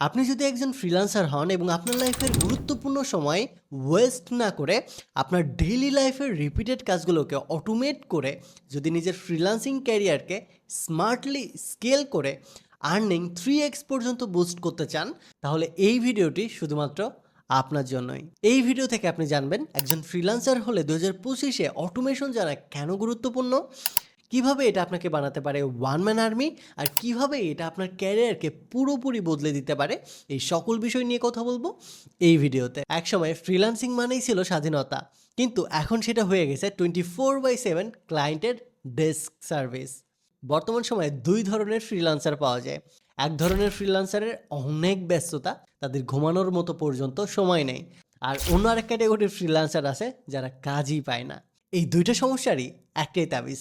আপনি যদি একজন ফ্রিল্যান্সার হন এবং আপনার লাইফের গুরুত্বপূর্ণ সময় ওয়েস্ট না করে আপনার ডেইলি লাইফের রিপিটেড কাজগুলোকে অটোমেট করে যদি নিজের ফ্রিল্যান্সিং ক্যারিয়ারকে স্মার্টলি স্কেল করে আর্নিং থ্রি এক্স পর্যন্ত বুস্ট করতে চান, তাহলে এই ভিডিওটি শুধুমাত্র আপনার জন্যই। এই ভিডিও থেকে আপনি জানবেন একজন ফ্রিল্যান্সার হলে দু হাজার পঁচিশে অটোমেশন জানা কেন গুরুত্বপূর্ণ? কীভাবে এটা আপনাকে বানাতে পারে ওয়ান ম্যান আর্মি আর কীভাবে এটা আপনার ক্যারিয়ারকে পুরোপুরি বদলে দিতে পারে, এই সকল বিষয় নিয়ে কথা বলব এই ভিডিওতে। একসময় ফ্রিল্যান্সিং মানেই ছিল স্বাধীনতা, কিন্তু এখন সেটা হয়ে গেছে টোয়েন্টি ফোর বাই সেভেন ক্লায়েন্টের ডেস্ক সার্ভিস বর্তমান সময়ে দুই ধরনের ফ্রিল্যান্সার পাওয়া যায়। এক ধরনের ফ্রিল্যান্সারের অনেক ব্যস্ততা, তাদের ঘুমানোর মতো পর্যন্ত সময় নেই। আর অন্য আরেক ক্যাটাগরির ফ্রিল্যান্সার আছে যারা কাজই পায় না। এই দুইটা সমস্যারই একটাই তাবিজ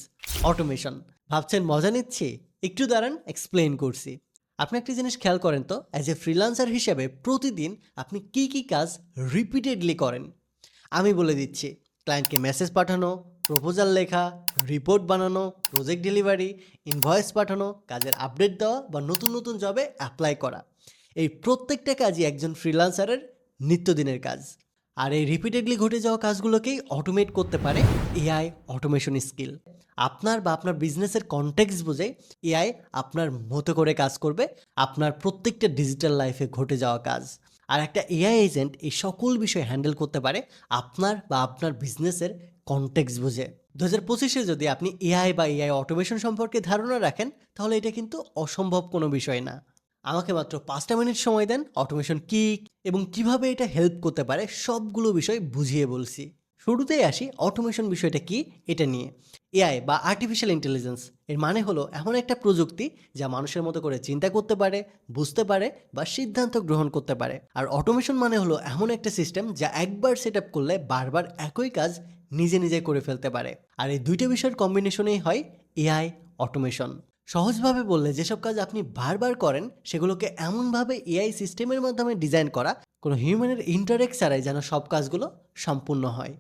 অটোমেশন ভাবছেন, মজা নিচ্ছি? একটু দাঁড়ান এক্সপ্লেন করছি। আপনি একটা জিনিস খেয়াল করেন তো অ্যাজ এ ফ্রিল্যান্সার হিসেবে প্রতিদিন আপনি কি কি কাজ রিপিটেডলি করেন? আমি বলে দিচ্ছি ক্লায়েন্টকে মেসেজ পাঠানো প্রপোজাল লেখা রিপোর্ট বানানো প্রজেক্ট ডেলিভারি ইনভয়েস পাঠানো, কাজের আপডেট দেওয়া বা নতুন নতুন জবে অ্যাপ্লাই করা। এই প্রত্যেকটা কাজই একজন ফ্রিল্যান্সারের নিত্যদিনের কাজ। আর এই রিপিটেডলি ঘটে যাওয়া কাজগুলোকেই অটোমেট করতে পারে এআই অটোমেশন স্কিল আপনার বা আপনার বিজনেসের কনটেক্স বুঝে এআই আপনার মতো করে কাজ করবে, আপনার প্রত্যেকটা ডিজিটাল লাইফে ঘটে যাওয়া কাজ। আর একটা এআই এজেন্ট এই সকল বিষয় হ্যান্ডেল করতে পারে আপনার বা আপনার বিজনেসের কনটেক্স বুঝে। দু হাজার পঁচিশে যদি আপনি এআই বা এআই অটোমেশন সম্পর্কে ধারণা রাখেন, তাহলে এটা কিন্তু অসম্ভব কোনো বিষয় না। আমাকে মাত্র পাঁচটা মিনিট সময় দেন অটোমেশন কি এবং কীভাবে এটা হেল্প করতে পারে সবগুলো বিষয় বুঝিয়ে বলছি। শুরুতেই আসি অটোমেশন বিষয়টা কি, এটা নিয়ে। এআই বা আর্টিফিশিয়াল ইন্টেলিজেন্স এর মানে হলো এমন একটা প্রযুক্তি যা মানুষের মতো করে চিন্তা করতে পারে, বুঝতে পারে বা সিদ্ধান্ত গ্রহণ করতে পারে। আর অটোমেশন মানে হলো এমন একটা সিস্টেম যা একবার সেট আপ করলে বারবার একই কাজ নিজে নিজে করে ফেলতে পারে। আর এই দুইটা বিষয়ের কম্বিনেশনেই হয় এআই অটোমেশন সহজভাবে বললে যেসব কাজ আপনি বারবার করেন, সেগুলোকে এমনভাবে এআই সিস্টেমের মাধ্যমে ডিজাইন করা, কোনো হিউম্যানের ইন্টারেক্ট ছাড়াই যেন সব কাজগুলো সম্পূর্ণ হয়।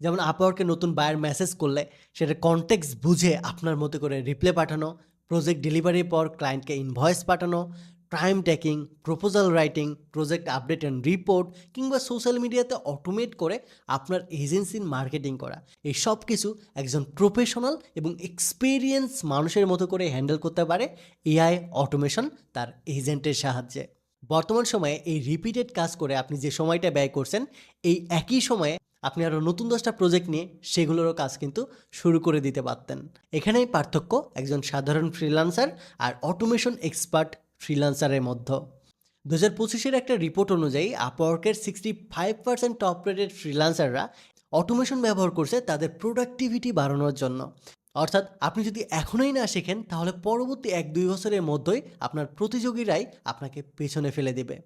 যেমন আপওয়ার্কে নতুন বায়ার মেসেজ করলে সেটা কনটেক্স বুঝে আপনার মতো করে রিপ্লে পাঠানো প্রজেক্ট ডেলিভারির পর ক্লায়েন্টকে ইনভয়েস পাঠানো time tracking proposal writing project update and report কিংবা সোশ্যাল মিডিয়াতে অটোমেট করে আপনার এজেন্সির মার্কেটিং করা। এই সব কিছু একজন প্রফেশনাল এবং এক্সপিরিয়েন্স মানুষের মতো করে হ্যান্ডেল করতে পারে এআই অটোমেশন তার এজেন্টের সাহায্যে। বর্তমান সময়ে এই রিপিটেড কাজ করে আপনি যে সময়টা ব্যয় করছেন, এই একই সময়ে আপনি আরও নতুন দশটা প্রজেক্ট নিয়ে সেগুলোরও কাজ কিন্তু শুরু করে দিতে পারতেন। এখানেই পার্থক্য, একজন সাধারণ ফ্রিল্যান্সার আর অটোমেশন এক্সপার্ট ফ্রিল্যান্সারের মধ্যে। দু হাজার পঁচিশের একটা রিপোর্ট অনুযায়ী আপওয়ার্কের sixty five percent top rated ফ্রিলান্সাররা automation ব্যবহার করছে তাদের প্রোডাক্টিভিটি বাড়ানোর জন্য। অর্থাৎ আপনি যদি এখনই না শেখেন, তাহলে পরবর্তী এক দুই বছরের মধ্যেই আপনার প্রতিযোগীরাই আপনাকে পেছনে ফেলে দেবে।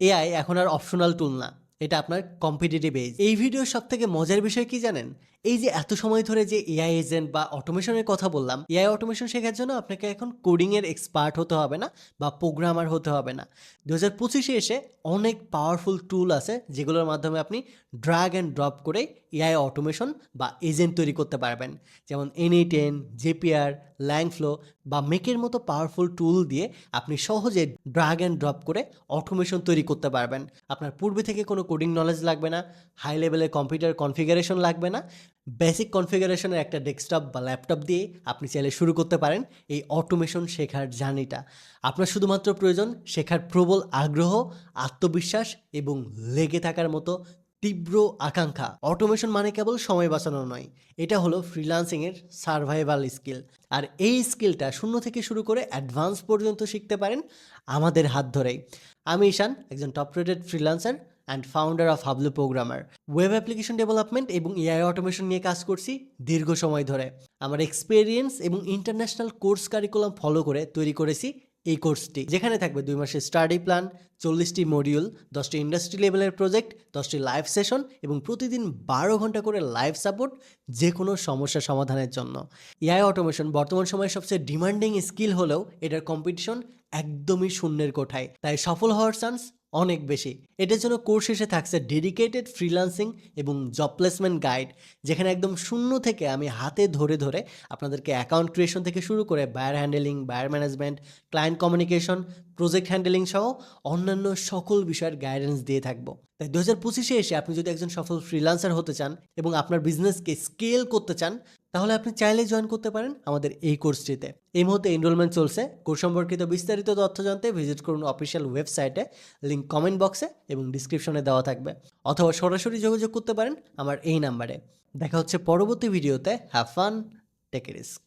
এআই এখন আর অপশনাল টুল না। এটা আপনার কম্পিটিটিভ এজ এই ভিডিওর সব থেকে মজার বিষয় কি জানেন? এই যে এত সময় ধরে যে এআই এজেন্ট বা অটোমেশনের কথা বললাম এআই অটোমেশন শেখার জন্য আপনাকে এখন কোডিংয়ের এক্সপার্ট হতে হবে না বা প্রোগ্রামার হতে হবে না। দু হাজার পঁচিশে এসে অনেক পাওয়ারফুল টুল আছে যেগুলোর মাধ্যমে আপনি ড্রাগ অ্যান্ড ড্রপ করে এআই অটোমেশন বা এজেন্ট তৈরি করতে পারবেন। যেমন এনএ টেন জেপিআর ল্যাংফ্লো বা মেকের মতো পাওয়ারফুল টুল দিয়ে আপনি সহজে ড্রাগ অ্যান্ড ড্রপ করে অটোমেশন তৈরি করতে পারবেন। আপনার পূর্বে থেকে কোনো কোডিং নলেজ লাগবে না হাই লেভেলের কম্পিউটার কনফিগারেশন লাগবে না। বেসিক কনফিগারেশনের একটা ডেস্কটপ বা ল্যাপটপ দিয়ে আপনি চাইলে শুরু করতে পারেন এই অটোমেশন শেখার জার্নিটা আপনার শুধুমাত্র প্রয়োজন শেখার প্রবল আগ্রহ, আত্মবিশ্বাস এবং লেগে থাকার মতো তীব্র আকাঙ্ক্ষা। অটোমেশন মানে কেবল সময় বাঁচানো নয়, এটা হলো ফ্রিল্যান্সিংয়ের সার্ভাইভাল স্কিল আর এই স্কিলটা শূন্য থেকে শুরু করে অ্যাডভান্স পর্যন্ত শিখতে পারেন আমাদের হাত ধরেই। আমি ঈশান, একজন top rated freelancer and founder of Hablu programmer web application development এবং এআই অটোমেশন নিয়ে কাজ করছি দীর্ঘ সময় ধরে। আমার এক্সপেরিয়েন্স এবং ইন্টারন্যাশনাল কোর্স কারিকুলাম ফলো করে তৈরি করেছি এই কোর্সটি যেখানে থাকবে দুই মাসের স্টাডি প্ল্যান চল্লিশটি মডিউল দশটি ইন্ডাস্ট্রি লেভেলের প্রজেক্ট দশটি লাইভ সেশন এবং প্রতিদিন বারো ঘণ্টা করে লাইভ সাপোর্ট যে কোনো সমস্যা সমাধানের জন্য। এআই অটোমেশন বর্তমান সময়ে সবচেয়ে ডিমান্ডিং স্কিল হলেও এটার কম্পিটিশন একদমই শূন্যের কোঠায়। তাই সফল হওয়ার চান্স অনেক বেশি। এটার জন্য কোর্স শেষে থাকছে ডেডিকেটেড ফ্রিলান্সিং এবং জব প্লেসমেন্ট গাইড যেখানে একদম শূন্য থেকে আমি হাতে ধরে ধরে আপনাদেরকে অ্যাকাউন্ট ক্রিয়েশন থেকে শুরু করে buyer handling buyer management client communication project handling সহ অন্যান্য সকল বিষয়ের গাইডেন্স দিয়ে থাকব। তাই দু হাজার পঁচিশে এসে আপনি যদি একজন সফল ফ্রিল্যান্সার হতে চান এবং আপনার বিজনেসকে স্কেল করতে চান, তাহলে আপনি চাইলে জয়েন করতে পারেন আমাদের এই কোর্সটিতে এই মুহূর্তে এনরোলমেন্ট চলছে। কোর্স সম্পর্কিত বিস্তারিত তথ্য জানতে ভিজিট করুন অফিসিয়াল ওয়েবসাইটে লিঙ্ক কমেন্ট বক্সে এবং ডিসক্রিপশনে দেওয়া থাকবে। অথবা সরাসরি যোগাযোগ করতে পারেন আমার এই নাম্বারে দেখা হচ্ছে পরবর্তী ভিডিওতে হ্যাভ ফান টেক রিস্ক